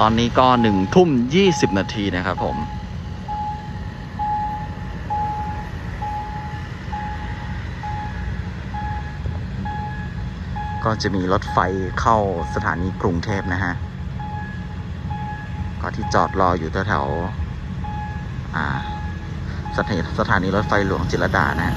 ตอนนี้ก็หนึ่งทุ่มยี่สิบนาทีนะครับผม ก็จะมีรถไฟเข้าสถานีกรุงเทพนะฮะ ก็ที่จอดรออยู่แถวๆสถานีสถานีรถไฟหลวงจิรดานะฮะ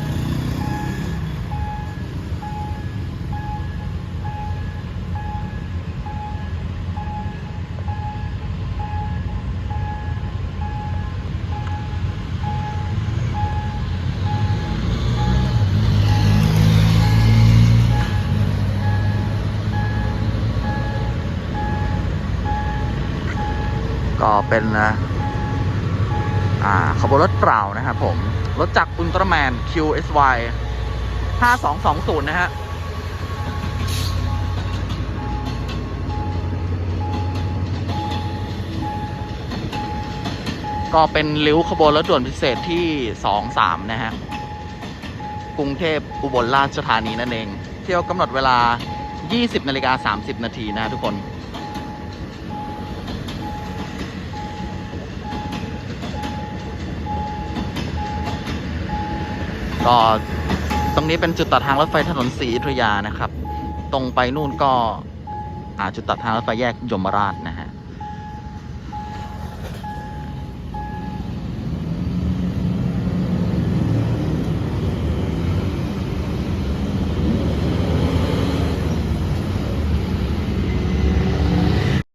ก็เป็นนะอ่าขบวนรถเปล่านะครับผม รถจากอุลตร้าแมน QSY 5220 นะฮะก็เป็นริ้วขบวนรถด่วนพิเศษที่ 23 นะฮะ กรุงเทพอุบลราชธานีนั่นเอง เที่ยวกำหนดเวลา 20 นาฬิกา 30 นาทีนะทุกคน ก็ตรงนี้เป็นจุดตัดทางรถไฟถนนศรีอยุธยานะครับ ตรงไปนู่นก็อาจุดตัดทางรถไฟแยกยมราชนะฮะ